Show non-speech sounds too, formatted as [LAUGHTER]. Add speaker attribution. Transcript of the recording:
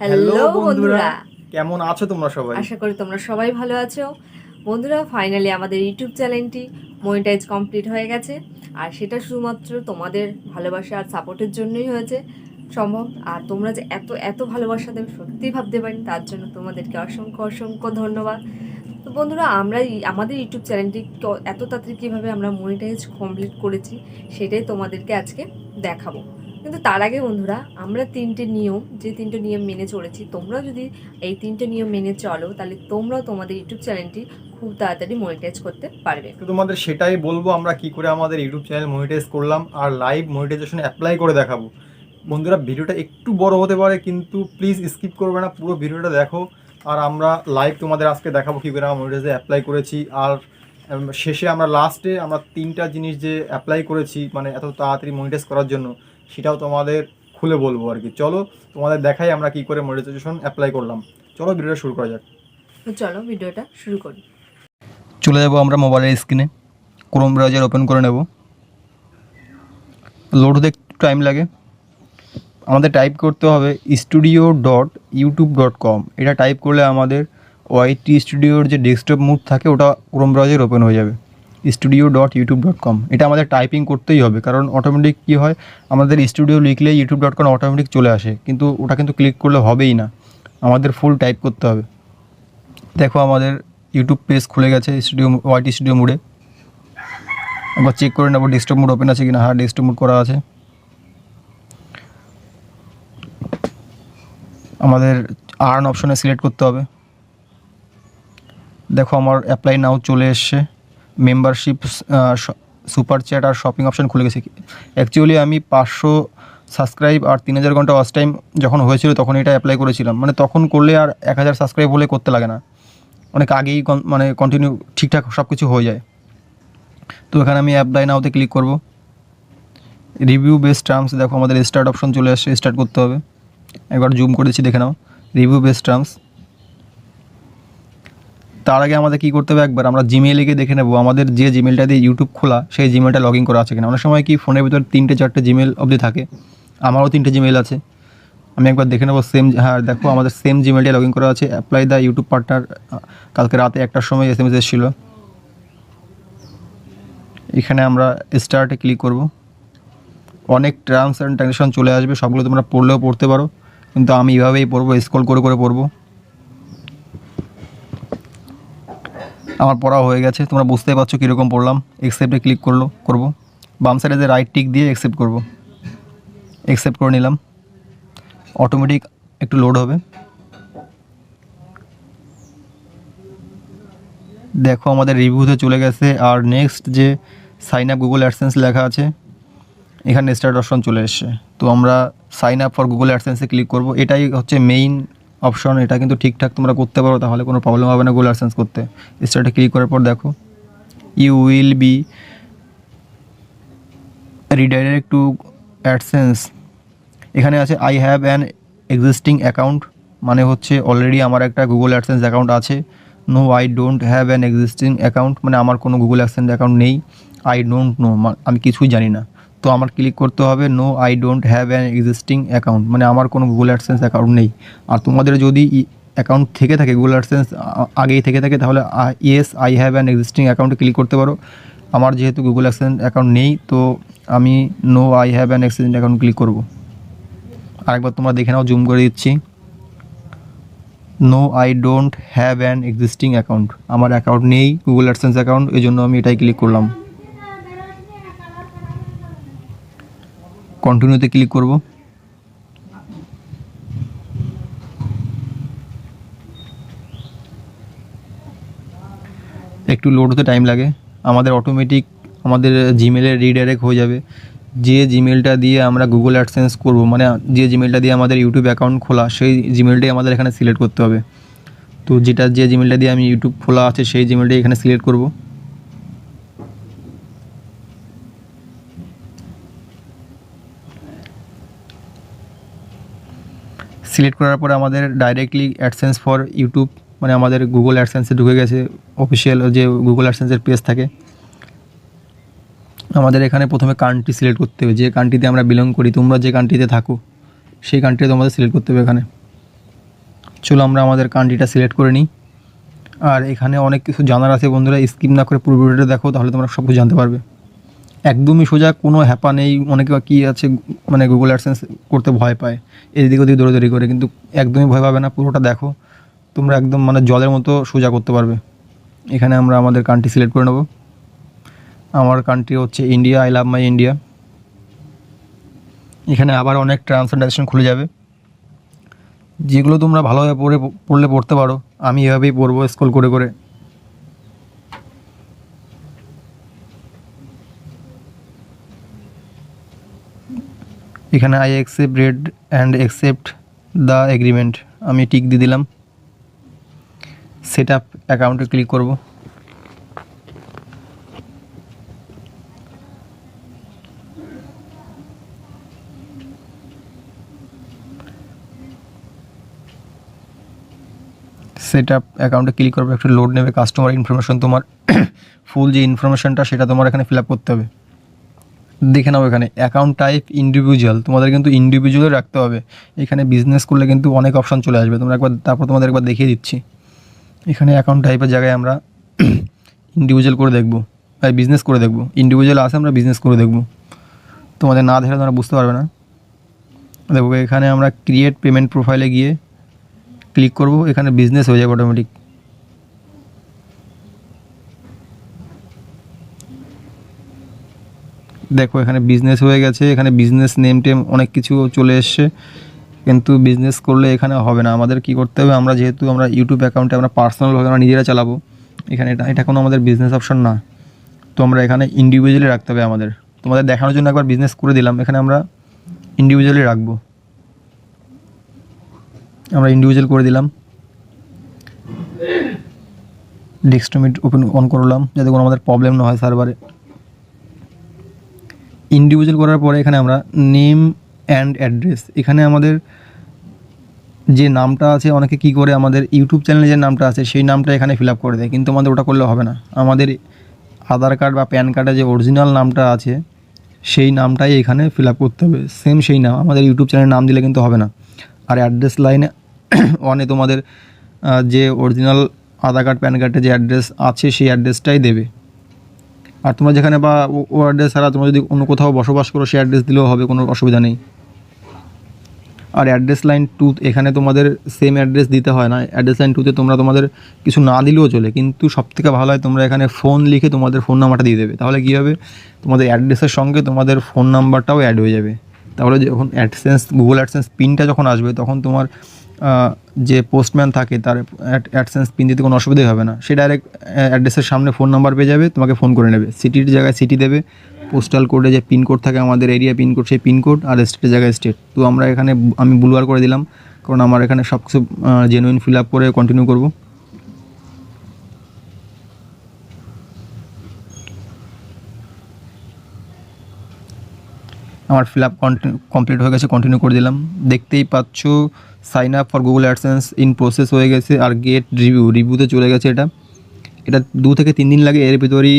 Speaker 1: Hello বন্ধুরা।
Speaker 2: কেমন আছো তোমরা সবাই?
Speaker 1: আশা করি তোমরা সবাই ভালো আছো। বন্ধুরা ফাইনালি আমাদের ইউটিউব চ্যানেলটি মনিটাইজ কমপ্লিট হয়ে গেছে। আর সেটা শুধুমাত্র তোমাদের ভালোবাসা আর সাপোর্টের জন্যই হয়েছে। সম্ভব। আর তোমরা যে এত এত ভালোবাসা দেবে সত্যিই ভাবতে পারি তার জন্য তোমাদেরকে অসংখ্য অসংখ্য ধন্যবাদ। তো বন্ধুরা আমরা আমাদের ইউটিউব চ্যানেলটি এত তাড়াতাড়ি কীভাবে আমরা মনিটাইজ কমপ্লিট করেছি সেটাই তোমাদেরকে আজকে দেখাবো। কিন্তু তার আগে বন্ধুরা, আমরা তিনটে নিয়ম, যে তিনটে নিয়ম মেনে চলেছি তোমরা যদি এই তিনটে নিয়ম মেনে চলো, তাহলে তোমরাও তোমাদের ইউটিউব চ্যানেলটি খুব তাড়াতাড়ি মনিটাইজ করতে পারবে।
Speaker 2: তো তোমাদের সেটাই বলব, আমরা কি করে আমাদের ইউটিউব চ্যানেল মনিটাইজ করলাম, আর লাইভ মনিটাইজেশন অ্যাপ্লাই করে দেখাবো। বন্ধুরা, ভিডিওটা একটু বড় হতে পারে, কিন্তু প্লিজ স্কিপ করবে না, পুরো ভিডিওটা দেখো, আর আমরা লাইভ তোমাদের আজকে দেখাবো কী করে আমরা মনিটাইজে অ্যাপ্লাই করেছি, আর শেষে আমরা লাস্টে আমরা তিনটা জিনিস যে অ্যাপ্লাই করেছি মানে এত তাড়াতাড়ি মনিটাইজ করার জন্য সেটাও তোমাদের খুলে বলব আর কি। চলো তোমাদের দেখাই আমরা কি করে মনিটাইজেশন অ্যাপ্লাই করলাম। চলো ভিডিওটা শুরু করা যাক।
Speaker 1: চলো ভিডিওটা শুরু করি।
Speaker 2: চলে যাব আমরা মোবাইলের স্ক্রিনে ক্রোম ব্রাউজার ওপেন করে নেব। লোড হতে একটু টাইম লাগে। আমাদের টাইপ করতে হবে studio dot YouTube dot com এটা টাইপ করলে আমাদের ওয়াইটি স্টুডিওর যে ডেস্কটপ মুড থাকে ওটা ক্রোম ব্রাউজার ওপেন হয়ে যাবে। Studio dot YouTube dot com এটা আমাদের টাইপিং করতেই হবে, কারণ অটোমেটিক কী হয়, আমাদের স্টুডিও লিখলে ইউটিউব ডট কম অটোমেটিক চলে আসে, কিন্তু ওটা কিন্তু ক্লিক করলে হবেই না। আমাদের ফুল টাইপ করতে হবে। দেখো আমাদের ইউটিউব পেজ খুলে গেছে স্টুডিও ওয়াইটি স্টুডিও মুডে একবার চেক করে নেব ডেস্কটপ মুড ওপেন আছে কিনা। হ্যাঁ ডেস্কটপ মুড করা আছে। আমাদের আর্ন অপশনে সিলেক্ট করতে হবে। দেখো আমার অ্যাপ্লাই নাও চলে এসছে। মেম্বারশিপ সুপার চ্যাট আর শপিং অপশন খুলে গেছে। অ্যাকচুয়ালি আমি পাঁচশো সাবস্ক্রাইব আর তিন হাজার ঘণ্টা ওয়াচ টাইম যখন হয়েছিল তখন এটা অ্যাপ্লাই করেছিলাম। মানে তখন করলে আর এক হাজার সাবস্ক্রাইব হলে করতে লাগে না। অনেক আগেই মানে কন্টিনিউ ঠিকঠাক সব কিছু হয়ে যায়। তো এখানে আমি অ্যাপ্লাই নাওতে ক্লিক করব। রিভিউ বেস্ট টার্মস দেখো আমাদের স্টার্ট অপশন চলে আসছে স্টার্ট করতে হবে। একবার জুম করে দিচ্ছি দেখে নাও। রিভিউ বেস্ট টার্মস তার আগে আমাদের কী করতে হবে? একবার আমরা জিমেইলে গিয়ে দেখে নেব। আমাদের যে জিমেলটা দিয়ে ইউটিউব খোলা, সেই জিমেলটা লগ ইন করা আছে কিনা। অনেক সময় কি ফোনের ভিতর তিনটে, চারটে জিমেল অবধি থাকে। আমারও তিনটে জিমেল আছে। আমি একবার দেখে নেব সেম হ্যাঁ দেখো আমাদের সেম জিমেলটা লগ ইন করা আছে। অ্যাপ্লাই দ্য ইউটিউব পার্টনার কালকে রাতে একটার সময় এস এম এস এসেছিল। এখানে আমরা স্টার্টে ক্লিক করব। অনেক টার্মস অ্যান্ড কন্ডিশন চলে আসবে, সবগুলো তোমরা পড়লেও পড়তে পারো। কিন্তু আমি এভাবেই পড়ব স্ক্রল করে করে পড়ব। আমার পড়া হয়ে গেছে। তোমরা বুঝতেই পারছ কীরকম পড়লাম। একসেপ্টে ক্লিক করল, করব। বাম সাইডে যে রাইট টিক দিয়ে অ্যাকসেপ্ট করব। অ্যাকসেপ্ট করে নিলাম। অটোমেটিক একটু লোড হবে। দেখো আমাদের রিভিউতে চলে গেছে। আর নেক্সট যে সাইন আপ গুগল অ্যাডসেন্স লেখা আছে, এখানে স্টার্ট অপশন চলে এসছে। তো আমরা সাইন আপ ফর গুগল অ্যাডসেন্সে ক্লিক করব। এটাই হচ্ছে মেইন অপশন এটা কিন্তু ঠিকঠাক তোমরা করতে পারো, তাহলে কোনো প্রবলেম হবে না গুগল অ্যাডসেন্স করতে। স্টার্টে ক্লিক করার পর দেখো you will be redirect to AdSense এখানে আছে I have an existing account মানে হচ্ছে অলরেডি আমার একটা গুগল অ্যাডসেন্স অ্যাকাউন্ট আছে। No I don't have an existing account মানে আমার কোনো গুগল অ্যাডসেন্স অ্যাকাউন্ট নেই। আই ডোন্ট নো আমি কিছুই জানি না। তো আমার ক্লিক করতে হবে no I don't have an existing account মানে আমার কোনো গুগল অ্যাডসেন্স অ্যাকাউন্ট নেই। আর তোমাদের যদি অ্যাকাউন্ট থেকে থাকে গুগল অ্যাডসেন্স আগেই থেকে থাকে, তাহলে yes I have an existing অ্যাকাউন্টে ক্লিক করতে পারো। আমার যেহেতু গুগল অ্যাডসেন্স অ্যাকাউন্ট নেই, তো আমি no I have an existing account click করব। আরেকবার তোমরা দেখে নাও জুম করে দিচ্ছি। No I don't have an existing account আমার অ্যাকাউন্ট নেই গুগল অ্যাডসেন্স অ্যাকাউন্ট এই জন্য আমি এটাই ক্লিক করলাম। কন্টিনিউতে ক্লিক করব। একটু লোড হতে টাইম লাগে। আমাদের অটোমেটিক আমাদের জিমেলে রিডাইরেক্ট হয়ে যাবে। যে জিমেলটা দিয়ে আমরা গুগল অ্যাডসেন্স করব মানে যে জিমেলটা দিয়ে আমাদের ইউটিউব অ্যাকাউন্ট খোলা, সেই জিমেলটাই আমাদের এখানে সিলেক্ট করতে হবে। তো যেটা যে জিমেলটা দিয়ে আমি ইউটিউব খোলা আছে, সেই জিমেলটাই এখানে সিলেক্ট করব। সিলেক্ট করার পরে আমাদের ডাইরেক্টলি অ্যাডসেন্স ফর ইউটিউব মানে আমাদের গুগল অ্যাডসেন্সে ঢুকে গেছে অফিসিয়াল যে গুগল অ্যাডসেন্সের পেজ থাকে। আমাদের এখানে প্রথমে কান্ট্রি সিলেক্ট করতে হবে, যে কান্ট্রিতে আমরা বিলং করি, তোমরা যে কান্ট্রিতে থাকো, সেই কান্ট্রিটা তোমাদের সিলেক্ট করতে হবে এখানে। চলো আমরা আমাদের কান্ট্রিটা সিলেক্ট করে নিই। আর এখানে অনেক কিছু জানার আছে বন্ধুরা স্কিপ না করে পুরো ভিডিওটা দেখো, তাহলে তোমরা সব কিছু জানতে পারবে। একদমই সোজা, কোনো হ্যাপা নেই। অনেকে কী আছে মানে গুগল অ্যাডসেন্স করতে ভয় পায়। এদিক ওদিক দৌড়াদৌড়ি করে, কিন্তু একদমই ভয় পাবে না। পুরোটা দেখো, তোমরা একদম মানে জলের মতো সোজা করতে পারবে। এখানে আমরা আমাদের কান্ট্রি সিলেক্ট করে নেব। আমার কান্ট্রি হচ্ছে India I love my India এখানে আবার অনেক ট্রান্সলেশন খুলে যাবে। যেগুলো তোমরা ভালোভাবে পড়ে, পড়লে পড়তে পারো। আমি এভাবেই পড়ব স্কুল করে করে। এখানে I accept read and accept the agreement আমি টিক দিয়ে দিলাম। সেট আপ অ্যাকাউন্টে ক্লিক করব। সেট আপ অ্যাকাউন্টে ক্লিক করবে। একটু লোড নেবে। কাস্টমার ইনফরমেশন তোমার [COUGHS] ফুল যে ইনফরমেশনটা সেটা তোমার এখানে ফিল আপ করতে হবে। দেখে নাও এখানে অ্যাকাউন্ট টাইপ ইন্ডিভিজুয়াল তোমাদের কিন্তু ইন্ডিভিজুয়াল রাখতে হবে। এখানে বিজনেস করলে কিন্তু অনেক অপশন চলে আসবে। তোমরা একবার, তারপর তোমাদের একবার দেখিয়ে দিচ্ছি। এখানে অ্যাকাউন্ট টাইপের জায়গায় আমরা ইন্ডিভিজুয়াল করে দেখব তাই বিজনেস করে দেখব। ইন্ডিভিজুয়াল আসে আমরা বিজনেস করে দেখব। তোমাদের না দেখলে তোমরা বুঝতে পারবে না। দেখো, এখানে আমরা ক্রিয়েট পেমেন্ট প্রোফাইলে গিয়ে ক্লিক করব, এখানে বিজনেস হয়ে যাবে অটোমেটিক দেখো, এখানে বিজনেস হয়ে গেছে, এখানে বিজনেস নেম টেম অনেক কিছু চলে এসছে। কিন্তু বিজনেস করলে এখানে হবে না। আমাদের কি করতে হবে? আমরা যেহেতু আমরা ইউটিউব অ্যাকাউন্টে আমরা পার্সোনালভাবে আমরা নিজেরা চালাবো। এখানে এটা এটা কোনো আমাদের বিজনেস অপশন না। তো আমরা এখানে ইন্ডিভিজুয়ালি রাখতে হবে আমাদের। তোমাদের দেখানোর জন্য একবার বিজনেস করে দিলাম। এখানে আমরা ইন্ডিভিজুয়ালি রাখব। আমরা ইন্ডিভিজুয়াল করে দিলাম। ডেস্কটমিট ওপেন অন করলাম। যাতে কোনো আমাদের প্রবলেম না হয় সার্ভারে ইন্ডিভিজুয়াল করার পরে এখানে আমরা নেম অ্যান্ড অ্যাড্রেস এখানে আমাদের যে নামটা আছে, অনেকে কি করে আমাদের ইউটিউব চ্যানেলে যে নামটা আছে, সেই নামটা এখানে ফিল আপ করে দেয়। কিন্তু আমাদের ওটা করলে হবে না। আমাদের আধার কার্ড বা প্যান কার্ডে যে অরিজিনাল নামটা আছে, সেই নামটাই এখানে ফিল আপ করতে হবে। সেম সেই নাম। আমাদের ইউটিউব চ্যানেলের নাম দিলে কিন্তু হবে না। আর অ্যাড্রেস লাইনে অনে তোমাদের যে অরিজিনাল আধার কার্ড প্যান কার্ডে যে অ্যাড্রেস আছে, সেই অ্যাড্রেসটাই দেবে। আর তোমরা যেখানে বা ও- অ্যাড্রেস ছাড়া তোমরা যদি অন্য কোথাও বসবাস করো, সেই অ্যাড্রেস দিলেও হবে, কোনো অসুবিধা নেই। আর অ্যাড্রেস লাইন টু এখানে তোমাদের সেম অ্যাড্রেস দিতে হয় না। অ্যাড্রেস লাইন টুতে তোমরা তোমাদের কিছু না দিলেও চলে, কিন্তু সবথেকে ভালো হয় তোমরা এখানে ফোন লিখে তোমাদের ফোন নাম্বারটা দিয়ে দেবে। তাহলে কী হবে? তোমাদের অ্যাড্রেসের সঙ্গে তোমাদের ফোন নাম্বারটাও অ্যাড হয়ে যাবে। তাহলে যখন অ্যাডসেন্স গুগল অ্যাডসেন্স পিনটা যখন আসবে, তখন তোমার যে পোস্টম্যান থাকে, তার অ্যাডসেন্স পিন দিতে কোনো অসুবিধাই হবে না। সে ডাইরেক্ট অ্যাড্রেসের সামনে ফোন নাম্বার পেয়ে যাবে, তোমাকে ফোন করে নেবে। সিটির জায়গায় সিটি দেবে পোস্টাল কোডে যে পিনকোড থাকে, আমাদের এরিয়া পিনকোড সেই পিনকোড আর স্টেটের জায়গায় স্টেট তো আমরা এখানে, আমি ব্লুয়ার করে দিলাম, কারণ আমার এখানে সব কিছু জেনুইন ফিল আপ করে কন্টিনিউ করব। আমার ফিল আপ কমপ্লিট হয়ে গেছে কন্টিনিউ করে দিলাম। দেখতেই পাচ্ছ sign up for Google AdSense in process হয়ে গেছে, আর গেট রিভিউ রিভিউতে চলে গেছে এটা। এটা দু থেকে তিন দিন লাগে, এর ভিতরেই